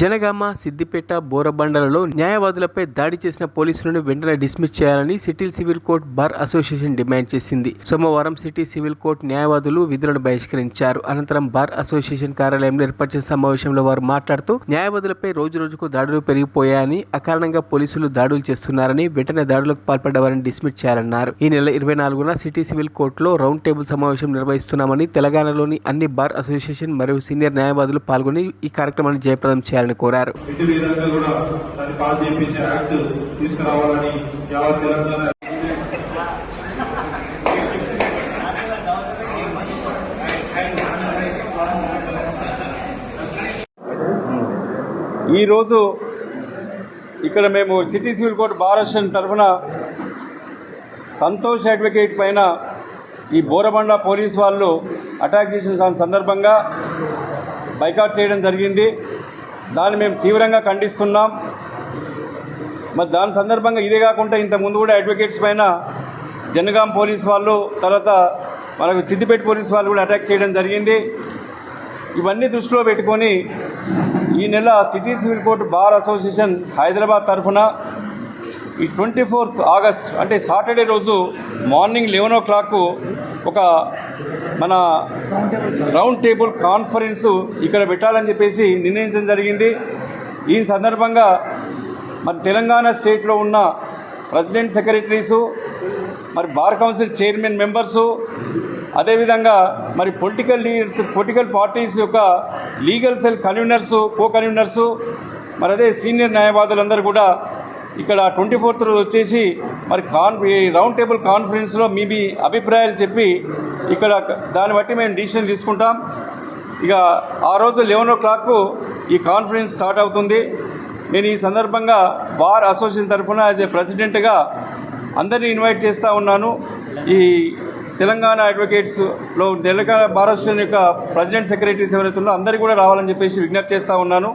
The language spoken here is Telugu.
జనగామ సిద్దిపేట బోరబండలలో న్యాయవాదులపై దాడి చేసిన పోలీసులను వెంటనే డిస్మిస్ చేయాలని city civil court bar association demand చేసింది. సోమవారం సిటీ సివిల్ కోర్ట్ న్యాయవాదులు విధులను బహిష్కరించారు. అనంతరం బార్ అసోసియేషన్ కార్యాలయంలో ఏర్పాటు చేసిన సమావేశంలో వారు మాట్లాడుతూ న్యాయవాదులపై రోజు రోజుకు దాడులు పెరిగిపోయాయని అకారణంగా పోలీసులు దాడులు చేస్తున్నారని వెంటనే దాడులకు పాల్పడ్డవారని డిస్మిట్ డిస్మిస్ చేయాలన్నారు. ఈ నెల ఇరవై నాలుగున సిటీ సివిల్ కోర్టులో రౌండ్ టేబుల్ సమావేశం నిర్వహిస్తున్నామని తెలంగాణలోని అన్ని బార్ అసోసియేషన్ మరియు సీనియర్ న్యాయవాదులు పాల్గొని ఈ కార్యక్రమాన్ని జయప్రదం చేయాలని కోరారు. ఈరోజు ఇక్కడ మేము city civil court bar association తరఫున సంతోష్ అడ్వకేట్ పైన ఈ బోరబండ పోలీస్ వాళ్ళు అటాక్ చేసిన సందర్భంగా బైకాట్ చేయడం జరిగింది. దాన్ని మేము తీవ్రంగా ఖండిస్తున్నాం. మరి దాని సందర్భంగా ఇదే కాకుండా ఇంత ముందు కూడా అడ్వకేట్స్ పైన జనగాం పోలీస్ వాళ్ళు తర్వాత మనకు సిద్దిపేట పోలీస్ వాళ్ళు కూడా అటాక్ చేయడం జరిగింది. ఇవన్నీ దృష్టిలో పెట్టుకొని ఈ నెల city civil court bar association Hyderabad తరఫున ఈ ట్వంటీ ఫోర్త్ ఆగస్ట్ అంటే సాటర్డే రోజు మార్నింగ్ లెవెన్ ఓ క్లాక్ ఒక మన రౌండ్ టేబుల్ కాన్ఫరెన్స్ ఇక్కడ పెట్టాలని చెప్పేసి నిర్ణయించడం జరిగింది. ఈ సందర్భంగా మరి తెలంగాణ స్టేట్లో ఉన్న ప్రెసిడెంట్ సెక్రటరీసు మరి బార్ కౌన్సిల్ చైర్మన్ మెంబర్సు అదేవిధంగా మరి పొలిటికల్ లీడర్స్ పొలిటికల్ పార్టీస్ యొక్క legal cell conveners co conveners మరి అదే సీనియర్ న్యాయవాదులందరూ కూడా ఇక్కడ ట్వంటీ ఫోర్త్ రోజు వచ్చేసి మరి కాన్ ఈ రౌండ్ టేబుల్ కాన్ఫరెన్స్లో మీ మీ అభిప్రాయాలు చెప్పి ఇక్కడ దాన్ని బట్టి మేము డిసిషన్ తీసుకుంటాం. ఇక ఆ రోజు లెవెన్ ఓ క్లాక్ ఈ కాన్ఫరెన్స్ స్టార్ట్ అవుతుంది. నేను ఈ సందర్భంగా బార్ అసోసియేషన్ తరఫున యాజ్ ఏ ప్రెసిడెంట్గా అందరినీ ఇన్వైట్ చేస్తూ ఉన్నాను. ఈ తెలంగాణ అడ్వకేట్స్లో తెలంగాణ బార్ అసోసియేషన్ యొక్క ప్రెసిడెంట్ సెక్రటరీస్ ఎవరైతే ఉన్నారో అందరికీ కూడా రావాలని చెప్పేసి విజ్ఞప్తి చేస్తూ ఉన్నాను.